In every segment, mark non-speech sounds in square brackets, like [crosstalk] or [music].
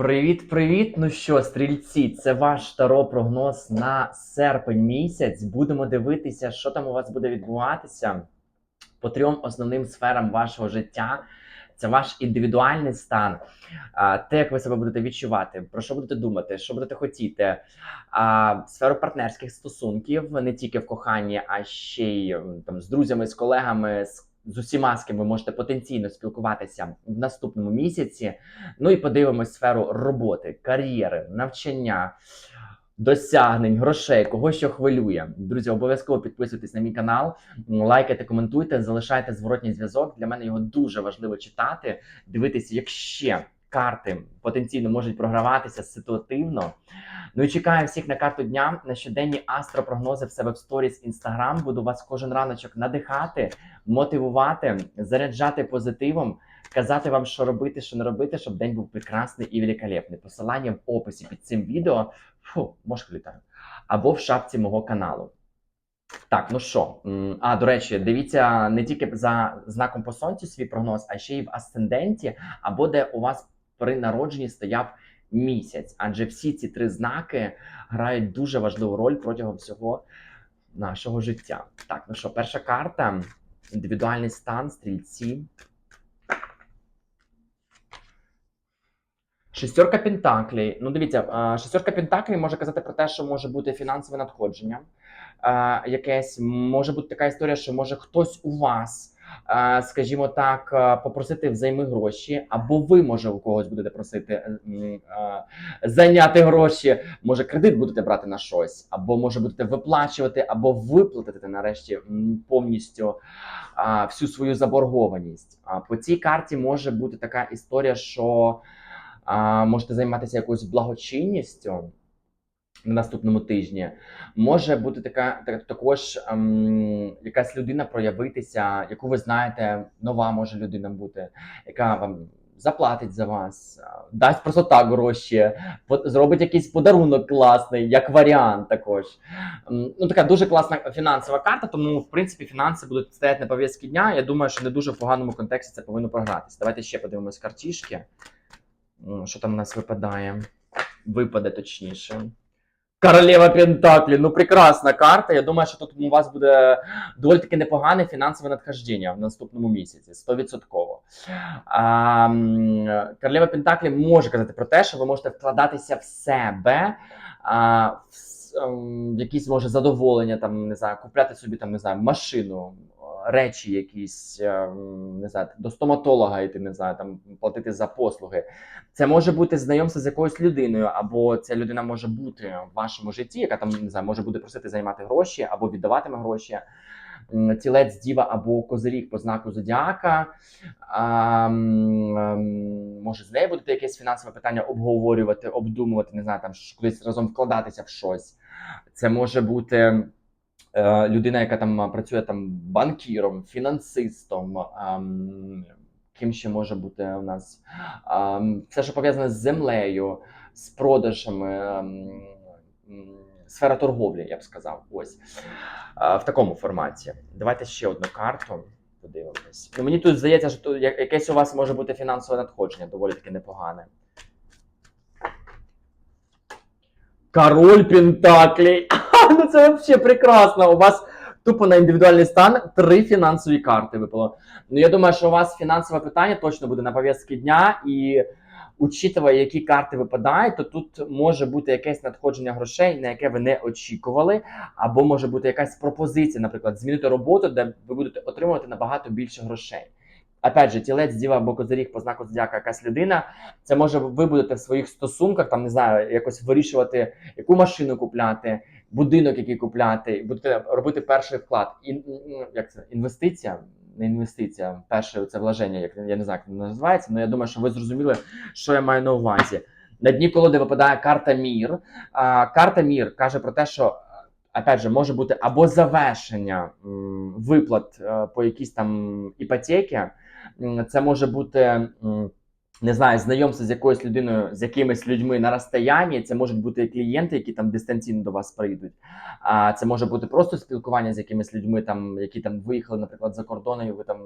Привіт-привіт! Ну що, стрільці, це ваш таро прогноз на серпень місяць. Будемо дивитися, що там у вас буде відбуватися по трьом основним сферам вашого життя. Це ваш індивідуальний стан, те, як ви себе будете відчувати, про що будете думати, що будете хотіти, сферу партнерських стосунків, не тільки в коханні, а ще й там з друзями, з колегами, з, з усіма, з ким ви можете потенційно спілкуватися в наступному місяці. Ну і подивимось сферу роботи, кар'єри, навчання, досягнень, грошей, кого що хвилює. Друзі, обов'язково підписуйтесь на мій канал, лайкайте, коментуйте, залишайте зворотній зв'язок. Для мене його дуже важливо читати, дивитися, як ще карти потенційно можуть програватися ситуативно. Ну і чекаю всіх на карту дня на щоденні астропрогнози в себе в сторіс інстаграм. Буду вас кожен раночок надихати, мотивувати, заряджати позитивом казати вам, що робити, що не робити, щоб день був прекрасний і великолепний. Посилання в описі під цим відео. Фу, може літаю. Або в шапці мого каналу. Так, ну що, а до речі, дивіться не тільки за знаком по сонцю свій прогноз, а ще й в асценденті, або де у вас при народженні стояв місяць. Адже всі ці три знаки грають дуже важливу роль протягом всього нашого життя. Так, ну що, перша карта індивідуальний стан, стрільці. Шестерка Пентаклей. Ну, дивіться, шестерка Пентаклей може казати про те, що може бути фінансове надходження. Якесь може бути така історія, що може хтось у вас, скажімо так, попросити взайми гроші, або ви, може, у когось будете просити зайняти гроші. Може, кредит будете брати на щось, або може будете виплачувати, або виплатити нарешті повністю всю свою заборгованість. По цій карті може бути така історія, що можете займатися якоюсь благочинністю на наступному тижні. Може бути така так- також ем, якась людина проявитися, яку ви знаєте, нова може людина бути, яка вам заплатить за вас, дасть просто так гроші, зробить якийсь подарунок класний, як варіант також. Ем, Ну, така дуже класна фінансова карта, тому в принципі фінанси будуть стояти на пов'язки дня. Я думаю, що не дуже в поганому контексті це повинно програтися. Давайте ще подивимось картішки. Що там у нас випадає? Випаде точніше. Королева Пентаклі. Ну, прекрасна карта. Я думаю, що тут у вас буде доволі таки непогане фінансове надхождення в наступному місяці, 100%. Королева Пентаклі може казати про те, що ви можете вкладатися в себе, а, в, якісь може задоволення, там не знаю, купляти собі там не знаю, машину, речі якісь, ем, не знаю, до стоматолога йти, не знаю, там платити за послуги. Це може бути знайомство з якоюсь людиною, або ця людина може бути в вашому житті, яка там не знаю, може буде просити займати гроші або віддаватиме гроші. Тілець, діва або козиріг по знаку зодіака. А, ем, може, з нею будете якесь фінансове питання обговорювати, обдумувати, не знаю, там кудись разом вкладатися в щось. Це може бути е, людина, яка там працює там банкіром, фінансистом. Ким ще може бути у нас все, що пов'язане з землею, з продажами, сфера торговлі, я б сказав. Ось Е, в такому форматі. Давайте ще одну карту. Подивимось. Ну, мені тут здається, що тут якесь у вас може бути фінансове надходження, доволі таки непогане. Король Пентаклей. Ну це взагалі прекрасно. У вас тупо на індивідуальний стан три фінансові карти випало. Ну я думаю, що у вас фінансове питання точно буде на пов'язки дня, і учитывая, які карти випадають, то тут може бути якесь надходження грошей, на яке ви не очікували, або може бути якась пропозиція, наприклад, змінити роботу, де ви будете отримувати набагато більше грошей. Опять же, тілець, діва або козиріг по знаку зодіака якась людина. Це може ви будете в своїх стосунках, там не знаю, якось вирішувати, яку машину купляти, будинок, який купляти, будете робити перший вклад. М, як це інвестиція? Не інвестиція, перше це вложення, як я не знаю, як воно називається, але я думаю, що ви зрозуміли, що я маю на увазі. На дні колоди випадає карта Мір. А, карта Мір каже про те, що опять же, може бути або завершення виплат е, по якійсь там іпотеці, це може бути не знаю, знайомство з якоюсь людиною, з якимись людьми на розстоянні. Це можуть бути клієнти, які там дистанційно до вас прийдуть. А це може бути просто спілкування з якимись людьми, там які там виїхали, наприклад, за кордоном, і ви там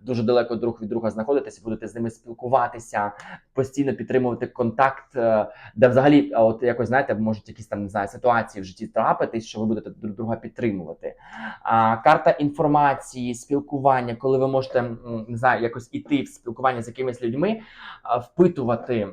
дуже далеко друг від друга знаходитесь, будете з ними спілкуватися, постійно підтримувати контакт, е, де взагалі, от якось знаєте, можуть якісь там не знаю, ситуації в житті трапитись, що ви будете друг друга підтримувати. А карта інформації, спілкування, коли ви можете не знаю, якось іти в спілкування з якимись людьми, впитувати.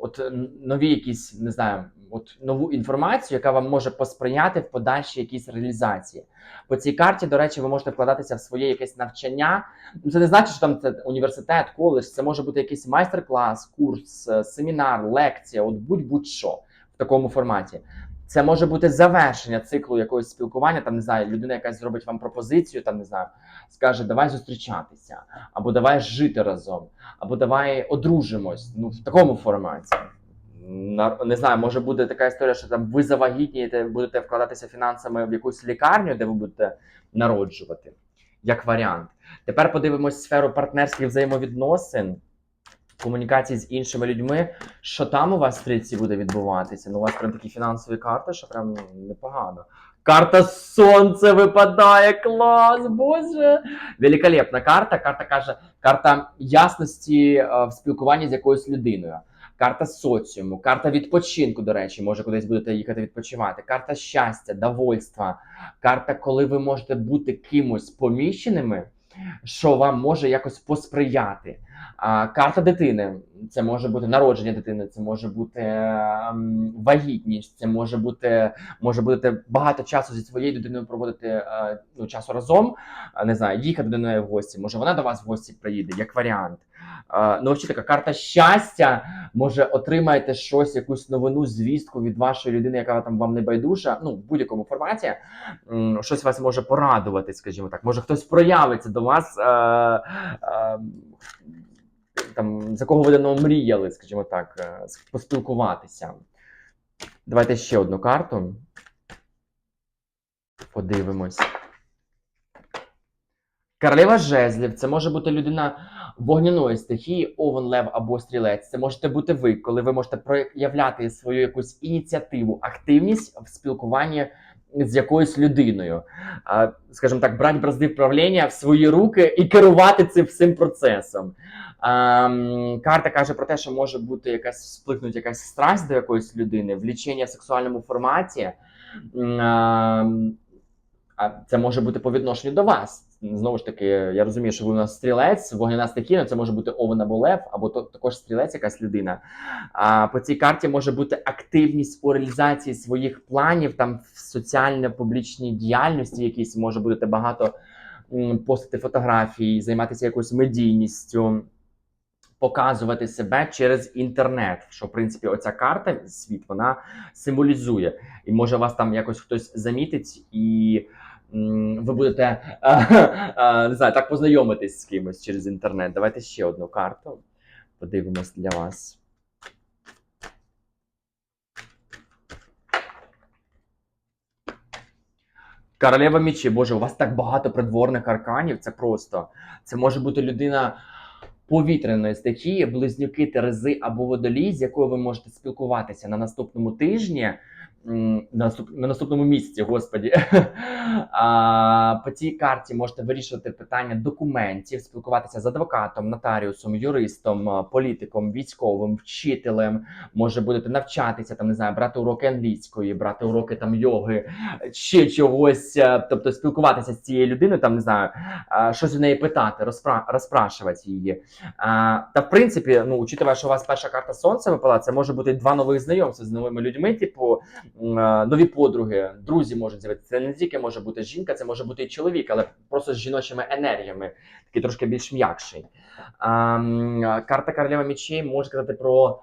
От нові якісь, не знаю, от нову інформацію, яка вам може посприяти в подальшій якійсь реалізації. По цій карті, до речі, ви можете вкладатися в своє якесь навчання. Ну, Це не значить, що там це університет, коледж, це може бути якийсь майстер-клас, курс, семінар, лекція, от будь-будь-що в такому форматі. Це може бути завершення циклу якогось спілкування. Там не знаю, людина якась зробить вам пропозицію, там не знаю, скаже, давай зустрічатися, або давай жити разом, або давай одружимось. Ну в такому форматі. Не знаю, може буде така історія, що там ви завагітнієте, будете вкладатися фінансами в якусь лікарню, де ви будете народжувати, як варіант. Тепер подивимось сферу партнерських взаємовідносин, комунікації з іншими людьми. Що там у вас в стрільці буде відбуватися? Ну, у вас прям такі фінансові карти, що прям непогано. Карта Сонце випадає, клас, боже. Великолепна карта. Карта каже, карта ясності е, в спілкуванні з якоюсь людиною. Карта соціуму, карта відпочинку, до речі, може кудись будете їхати відпочивати. Карта щастя, довольства, карта, коли ви можете бути кимось поміщеними, що вам може якось посприяти. Карта дитини це може бути народження дитини, це може бути ем, вагітність, це може бути може будете багато часу зі своєю дитиною проводити е, ну, часу разом. Не знаю, їхати до неї в гості. Може вона до вас в гості приїде, як варіант. Е, Ну, взагалі така карта щастя. Може, отримаєте щось, якусь новину, звістку від вашої людини, яка там вам не байдужа. Ну, в будь-якому форматі. Щось вас може порадувати, скажімо так. Може, хтось проявиться до вас. Там, за кого ви давно мріяли, скажімо так, е, поспілкуватися. Давайте ще одну карту. Подивимось. Королева жезлів це може бути людина вогняної стихії, овен, лев або стрілець. Це можете бути ви, коли ви можете проявляти свою якусь ініціативу, активність в спілкуванні з якоюсь людиною. Скажімо так, брати бразди вправління в свої руки і керувати цим всім процесом. А, Карта каже про те, що може бути якась спликнути якась страсть до якоїсь людини, влічення в сексуальному форматі. М, а, це може бути по відношенню до вас. Знову ж таки, я розумію, що ви у нас стрілець, вогняна стихія, це може бути овен або лев, або то, також стрілець, якась людина. А по цій карті може бути активність у реалізації своїх планів, там в соціально-публічній діяльності, якісь може бути багато м, постити фотографії, займатися якоюсь медійністю. Показувати себе через інтернет, що в принципі оця карта світ вона символізує, і може вас там якось хтось замітить, і ви будете не знаю, так познайомитись з кимось через інтернет. Давайте ще одну карту. Подивимось для вас. Королева мічі, боже, у вас так багато придворних арканів. Це просто. Це може бути людина повітряної стихії, близнюки, терези або водолій, з якою ви можете спілкуватися на наступному тижні. На, наступ, на наступному місяці, господі. [laughs] По цій карті можете вирішувати питання документів, спілкуватися з адвокатом, нотаріусом, юристом, політиком, військовим, вчителем. Може будете навчатися, там не знаю, брати уроки англійської, брати уроки там йоги, ще чогось, тобто спілкуватися з цією людиною, там не знаю, щось в неї питати, розпра, розпрашувати її. Та в принципі, ну, учитывая, що у вас перша карта сонця випала, це може бути два нових знайомства з новими людьми, типу нові подруги, друзі можуть з'явитися. Це не тільки може бути жінка, це може бути і чоловік, але просто з жіночими енергіями, такий трошки більш м'якший. А, карта королева мечей може казати про.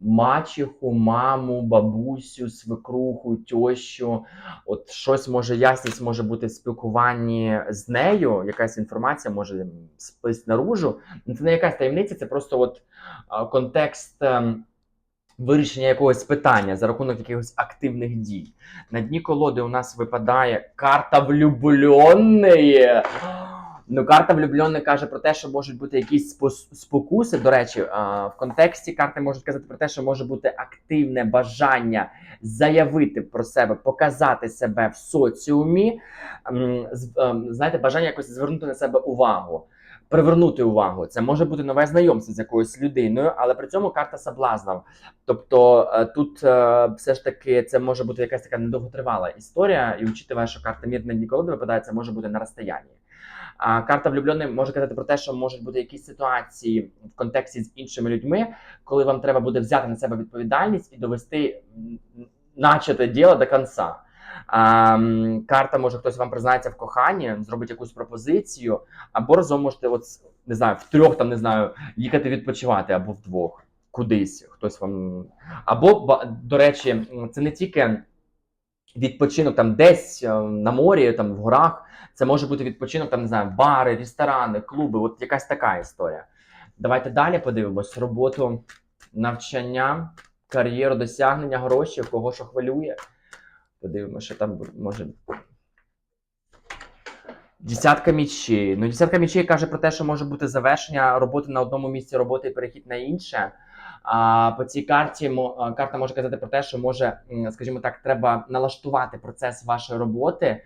Мачеху, маму, бабусю, свекруху, тещу. От щось може ясність може бути в спілкуванні з нею, якась інформація може сплисти наружу. Це не якась таємниця, це просто от контекст ем, вирішення якогось питання за рахунок якихось активних дій. На дні колоди у нас випадає карта влюбленої. Ну, карта влюблений каже про те, що можуть бути якісь спокуси. До речі, в контексті карти можуть казати про те, що може бути активне бажання заявити про себе, показати себе в соціумі. Ем, Знаєте, бажання якось звернути на себе увагу. Привернути увагу, це може бути нове знайомство з якоюсь людиною, але при цьому карта соблазна. Тобто е, тут е, все ж таки це може бути якась така недовготривала історія, і учитывая, що карта мір не ніколи не випадає, це може бути на розстоянні. А карта влюблений може казати про те, що можуть бути якісь ситуації в контексті з іншими людьми, коли вам треба буде взяти на себе відповідальність і довести начате діло до кінця. Карта може хтось вам признається в коханні, зробить якусь пропозицію, або разом можете, от не знаю, втрьох там не знаю, їхати відпочивати, або вдвох кудись. Хтось вам або до речі, це не тільки відпочинок там десь е, на морі, там в горах. Це може бути відпочинок, там не знаю, бари, ресторани, клуби. От якась така історія. Давайте далі подивимось роботу, навчання, кар'єру, досягнення, гроші, кого що хвилює. Подивимося, що там може. Десятка мічей. Ну, десятка мічей каже про те, що може бути завершення роботи на одному місці роботи і перехід на інше. А по цій карті карта може казати про те, що може, скажімо так, треба налаштувати процес вашої роботи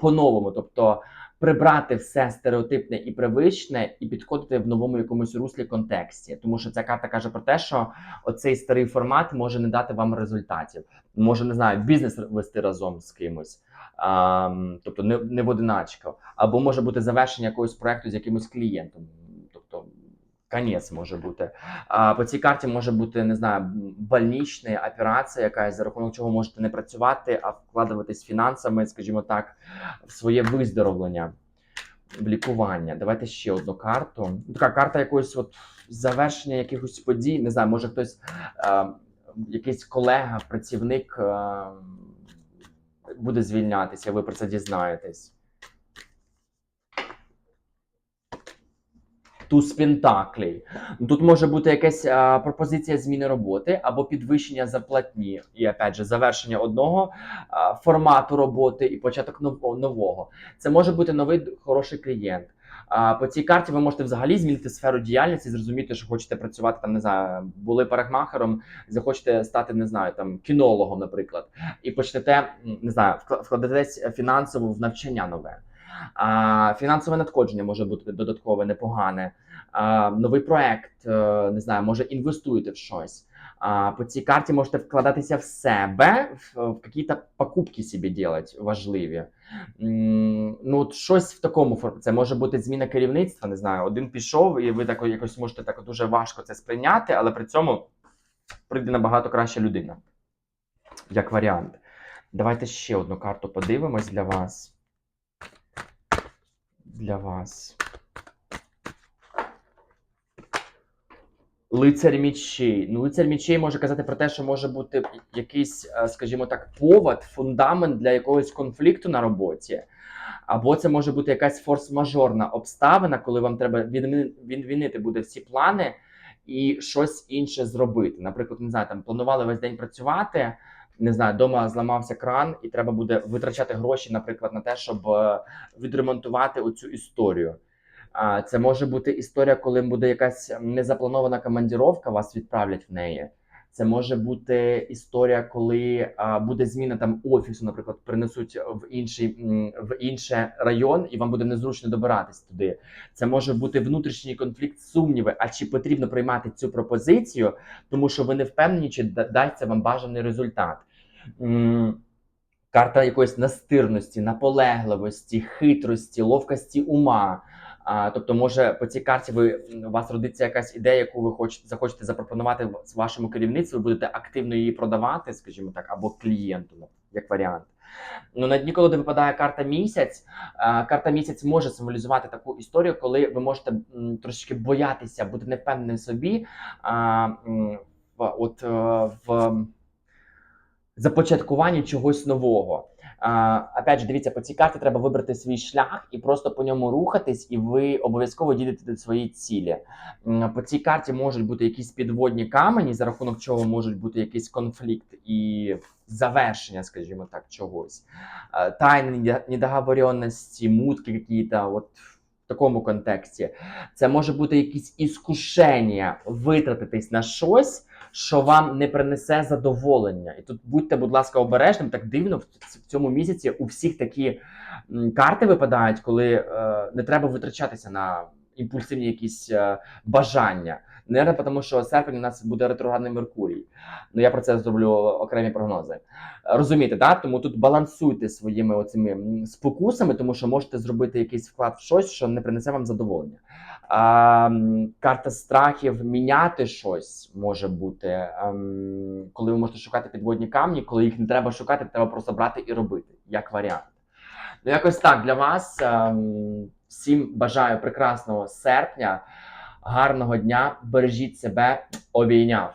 по-новому, тобто прибрати все стереотипне і привичне і підходити в новому якомусь руслі контексті. Тому що ця карта каже про те, що оцей старий формат може не дати вам результатів. Може, не знаю, бізнес вести разом з кимось. А, тобто не, не в одиначку. Або може бути завершення якогось проекту з якимось клієнтом. Конець може бути. А, по цій карті може бути, не знаю, больнична операція, якась за рахунок чого можете не працювати, а вкладуватись фінансами, скажімо так, в своє виздоровлення, в лікування. Давайте ще одну карту. Така карта якогось от завершення якихось подій. Не знаю, може хтось, е, якийсь колега, працівник е, буде звільнятися, ви про це дізнаєтесь. Туз Пентаклей. Ну, Тут може бути якась а, пропозиція зміни роботи або підвищення зарплатні, і опять же завершення одного а, формату роботи і початок нового. Це може бути новий хороший клієнт. А, по цій карті ви можете взагалі змінити сферу діяльності, зрозуміти, що хочете працювати там, не знаю, були парикмахером, захочете стати, не знаю, там кінологом, наприклад, і почнете не знаю, вкла- вкладетесь фінансово в навчання нове. А, фінансове надходження може бути додаткове, непогане. А, новий проект, е, не знаю, може інвестуєте в щось. А, по цій карті можете вкладатися в себе, в, якісь покупки собі робити важливі. Ну, от щось в такому. Це може бути зміна керівництва, не знаю. Один пішов, і ви так якось можете так дуже важко це сприйняти, але при цьому прийде набагато краща людина. Як варіант. Давайте ще одну карту подивимось для вас. Для вас. Лицар мічей. Ну, лицар мічей може казати про те, що може бути якийсь, е, скажімо так, повод, фундамент для якогось конфлікту на роботі. Або це може бути якась форс-мажорна обставина, коли вам треба відмі- відмінити буде всі плани і щось інше зробити. Наприклад, не знаю, там планували весь день працювати. Не знаю, дома зламався кран, і треба буде витрачати гроші, наприклад, на те, щоб е, відремонтувати оцю історію. А це може бути історія, коли буде якась незапланована командіровка, вас відправлять в неї. Це може бути історія, коли а, буде зміна там офісу, наприклад, принесуть в інший в інший район, і вам буде незручно добиратись туди. Це може бути внутрішній конфлікт, сумніви. А чи потрібно приймати цю пропозицію, тому що ви не впевнені, чи да- дасть вам бажаний результат. Карта якоїсь настирності, наполегливості, хитрості, ловкості ума. А, тобто, може, по цій карті ви у вас родиться якась ідея, яку ви хочете захочете запропонувати вашому керівництву, ви будете активно її продавати, скажімо так, або клієнту, ну, як варіант. Ну, на дні, коли випадає карта місяць, карта місяць може символізувати таку історію, коли ви можете трошечки боятися, бути невпевненим собі. А, от, е, в започаткуванні чогось нового. А, опять же, дивіться, по цій карті треба вибрати свій шлях і просто по ньому рухатись, і ви обов'язково дійдете до своєї цілі. По цій карті можуть бути якісь підводні камені, за рахунок чого можуть бути якийсь конфлікт і завершення, скажімо так, чогось. Тайни, недоговоренності, мутки якісь, от такому контексті. Це може бути якісь іскушення витратитись на щось, що вам не принесе задоволення. І тут будьте, будь ласка, обережним. Так дивно в цьому місяці у всіх такі карти випадають, коли е, не треба витрачатися на імпульсивні якісь е, бажання. Не тому, що серпень у нас буде ретроградний Меркурій. Ну я про це зроблю окремі прогнози. Розумієте, да? Тому тут балансуйте своїми оцими спокусами, тому що можете зробити якийсь вклад в щось, що не принесе вам задоволення. А, карта страхів міняти щось може бути, ем, коли ви можете шукати підводні камні, коли їх не треба шукати, треба просто брати і робити, як варіант. Ну, якось так для вас. Ем, всім бажаю прекрасного серпня, гарного дня, бережіть себе, обійняв.